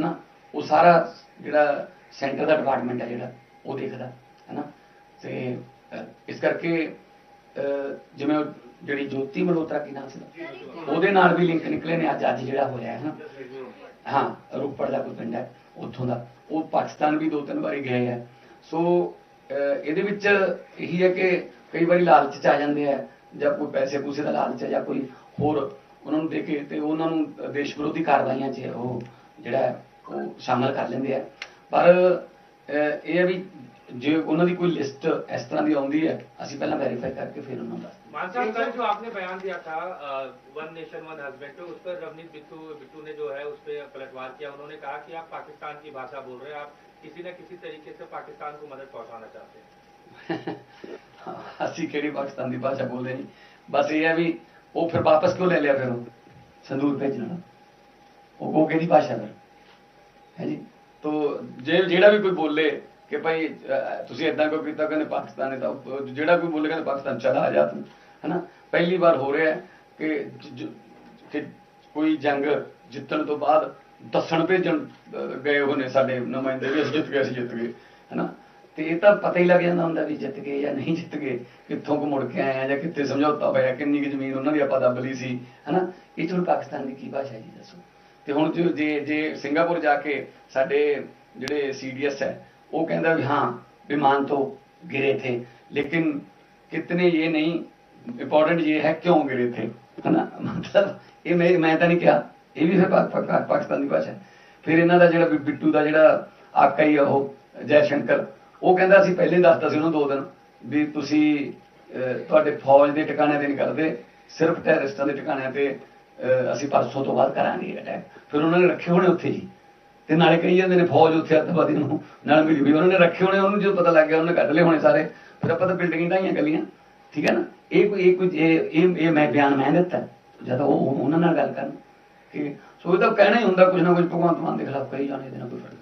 ਹਨਾ? ਉਹ ਸਾਰਾ ਜਿਹੜਾ ਸੈਂਟਰ ਦਾ ਡਿਪਾਰਟਮੈਂਟ ਹੈ ਜਿਹੜਾ ਉਹ ਦੇਖਦਾ ਹਨਾ? ਤੇ ਅਹ, ਇਸ ਕਰਕੇ ਜਿਵੇਂ ਜਿਹੜੀ ਜੋਤੀ ਮਲਹੋਤਰਾ ਕੀ ਨਾਮ ਸੀ? ਉਹਦੇ ਨਾਲ ਵੀ ਲਿੰਕ ਨਿਕਲੇ ਨੇ ਅੱਜ ਅੱਜ ਜਿਹੜਾ ਹੋਇਆ ਹੈ ਨਾ ਹਾਂ ਰੋਪੜ ਦਾ ਕੋਈ ਪਿੰਡ ਹੈ ਉੱਥੋਂ ਦਾ। ਉਹ ਪਾਕਿਸਤਾਨ ਵੀ ਦੋ ਤਿੰਨ ਵਾਰੀ ਗਏ ਹੈ। ਸੋ ਇਹਦੇ ਵਿੱਚ ਇਹੀ ਹੈ ਕਿ ਕਈ ਵਾਰੀ ਲਾਲਚ ਚ ਆ ਜਾਂਦੇ ਆ ਜਾਂ ਕੋਈ ਪੈਸੇ ਪੂਸੇ ਦਾ ਲਾਲਚ ਹੈ ਜਾਂ ਕੋਈ ਹੋਰ ਉਹਨਾਂ ਨੂੰ ਦੇ ਕੇ ਤੇ ਉਹਨਾਂ ਨੂੰ ਦੇਸ਼ ਵਿਰੋਧੀ ਕਾਰਵਾਈਆਂ 'ਚ ਉਹ ਜਿਹੜਾ ਸ਼ਾਮਲ ਕਰ ਲੈਂਦੇ ਆ ਪਰ ਅਹ, ਇਹ ਹੈ ਵੀ ਜੇ ਉਹਨਾਂ ਦੀ ਕੋਈ ਲਿਸਟ ਇਸ ਤਰ੍ਹਾਂ ਦੀ ਆਉਂਦੀ ਹੈ ਅਸੀਂ ਪਹਿਲਾਂ ਵੈਰੀਫਾਈ ਕਰਕੇ ਫਿਰ ਉਹਨਾਂ ਨੂੰ ਦੱਸ मान साहब कल जो आपने बयान दिया था वन नेशन वन हस्बैंड पे उस पर रवनीत बिट्टू बिट्टू ने जो है उस पर पलटवार किया उन्होंने कहा कि आप पाकिस्तान की भाषा बोल रहे हैं आप किसी न किसी तरीके से पाकिस्तान को मदद पहुंचाना चाहते हैं ਅਸੀਂ ਕਿਹੜੀ ਪਾਕਿਸਤਾਨ ਦੀ ਭਾਸ਼ਾ ਬੋਲਦੇ ਨਹੀਂ ਬਸ ਇਹ ਹੈ ਵੀ ਉਹ ਫਿਰ ਵਾਪਸ ਕਿਉਂ ਲੈ ਲਿਆ ਫਿਰ ਉਹ ਸੰਦੂਕ ਭੇਜਣ ਵਾਲਾ ਉਹ ਉਹ ਕਿਹਦੀ ਭਾਸ਼ਾ ਫਿਰ ਹੈ ਜੀ ਤੋ ਜੇ ਜਿਹੜਾ ਵੀ ਕੋਈ ਬੋਲੇ ਕਿ ਭਾਈ ਤੁਸੀਂ ਇਦਾਂ ਕਿਉਂ ਕੀਤਾ, ਕਹਿੰਦੇ ਪਾਕਿਸਤਾਨ ਨੇ ਤਾਂ, ਜਿਹੜਾ ਕੋਈ ਬੋਲੇ ਕਹਿੰਦੇ ਪਾਕਿਸਤਾਨ ਚਲਾ ਆ ਜਾ ਤੂੰ, ਹਨਾ? ਪਹਿਲੀ ਵਾਰ ਹੋ ਰਿਹਾ ਕਿ ਕਿ ਕੋਈ ਜੰਗ ਜਿੱਤਣ ਤੋਂ ਬਾਅਦ ਦੱਸਣ ਭੇਜਣ ਗਏ ਹੋਏ ਨੇ ਸਾਡੇ ਨੁਮਾਇੰਦੇ ਵੀ ਅਸੀਂ ਜਿੱਤ ਗਏ, ਅਸੀਂ ਜਿੱਤ ਗਏ, ਹਨਾ? ਤੇ ਇਹ ਤਾਂ ਪਤਾ ਹੀ ਲੱਗ ਜਾਂਦਾ ਹੁੰਦਾ ਵੀ ਜਿੱਤ ਗਏ ਜਾਂ ਨਹੀਂ ਜਿੱਤ ਗਏ, ਕਿੱਥੋਂ ਕੁ ਮੁੜ ਕੇ ਆਏ ਆ ਜਾਂ ਕਿੱਥੇ ਸਮਝੌਤਾ ਹੋਇਆ, ਕਿੰਨੀ ਕੁ ਜ਼ਮੀਨ ਉਹਨਾਂ ਦੀ ਆਪਾਂ ਦੱਬ ਲਈ ਸੀ, ਹਨਾ? ਇਹ ਚ ਪਾਕਿਸਤਾਨ ਦੀ ਕੀ ਭਾਸ਼ਾ ਜੀ, ਦੱਸੋ। ਤੇ ਹੁਣ ਜੋ ਜੇ ਜੇ ਸਿੰਗਾਪੁਰ ਜਾ ਕੇ ਸਾਡੇ ਜਿਹੜੇ ਸੀਡੀਐਸ ਹੈ ਉਹ ਕਹਿੰਦਾ ਵੀ ਹਾਂ विमान तो गिरे थे लेकिन कितने ये नहीं इंपॉर्टेंट ये है क्यों गिरे थे है ना मतलब ਇਹ ਮੈਂ ਮੈਂ ਤਾਂ ਨਹੀਂ ਕਿਹਾ ਇਹ ਵੀ ਫਿਰ ਪਾ- ਪਾ- ਪਾਕਿਸਤਾਨ ਦੀ ਭਾਸ਼ਾ ਹੈ। ਫਿਰ ਇਹਨਾਂ ਦਾ ਜਿਹੜਾ ਬਿ- ਬਿੱਟੂ ਦਾ ਜਿਹੜਾ ਆਕਾ ਹੀ ਆ ਉਹ ਜੈ ਸ਼ੰਕਰ ਉਹ ਕਹਿੰਦਾ ਸੀ ਪਹਿਲੇ ਹੀ ਦੱਸਦਾ ਸੀ ਉਹਨੂੰ ਦੋ ਦਿਨ ਵੀ ਤੁਸੀਂ ਅਹ, ਤੁਹਾਡੇ ਫੌਜ ਦੇ ਟਿਕਾਣਿਆਂ ਤੇ ਨਹੀਂ ਕਰਦੇ ਸਿਰਫ ਟੈਰਰਿਸਟਾਂ ਦੇ ਟਿਕਾਣਿਆਂ ਤੇ ਅਹ, ਅਸੀਂ ਪਰਸੋਂ ਤੋਂ ਬਾਅਦ ਕਰਾਂਗੇ ਅਟੈਕ ਫਿਰ ਉਹਨਾਂ ਨੇ ਰੱਖੇ ਹੋਣੇ ਉੱਥੇ ਜੀ। ਤੇ ਨਾਲੇ ਕਹੀ ਜਾਂਦੇ ਨੇ ਫੌਜ ਉੱਥੇ ਅੱਤਵਾਦੀ ਨੂੰ, ਨਾਲ ਮਿਲੀ ਵੀ ਉਹਨਾਂ ਨੇ ਰੱਖੇ ਹੋਣੇ, ਉਹਨੂੰ ਜਦੋਂ ਪਤਾ ਲੱਗ ਗਿਆ ਉਹਨੇ ਕੱਢ ਲਏ ਹੋਣੇ ਸਾਰੇ। ਫਿਰ ਆਪਾਂ ਤਾਂ ਬਿਲਡਿੰਗਾਂ ਢਾਈਆਂ ਗੱਲੀਆਂ ਠੀਕ ਹੈ ਨਾ? ਇਹ ਕੋਈ ਇਹ ਕੋਈ, ਇਹ ਇਹ ਮੈਂ ਬਿਆਨ ਮੈਂ ਦਿੱਤਾ। ਜਦੋਂ ਉਹ ਉਹਨਾਂ ਨਾਲ ਗੱਲ ਕਰਨ। ਕਿ ਸੋ ਇਹਦਾ ਕਹਿਣਾ ਹੀ ਹੁੰਦਾ ਕੁਝ ਨਾ ਕੁਝ ਭਗਵੰਤ ਮਾਨ ਦੇ ਖਿਲਾਫ ਕਹੀ ਜਾਣੇ ਇਹਦੇ ਨਾਲ ਕੋਈ ਫ਼ਰਕ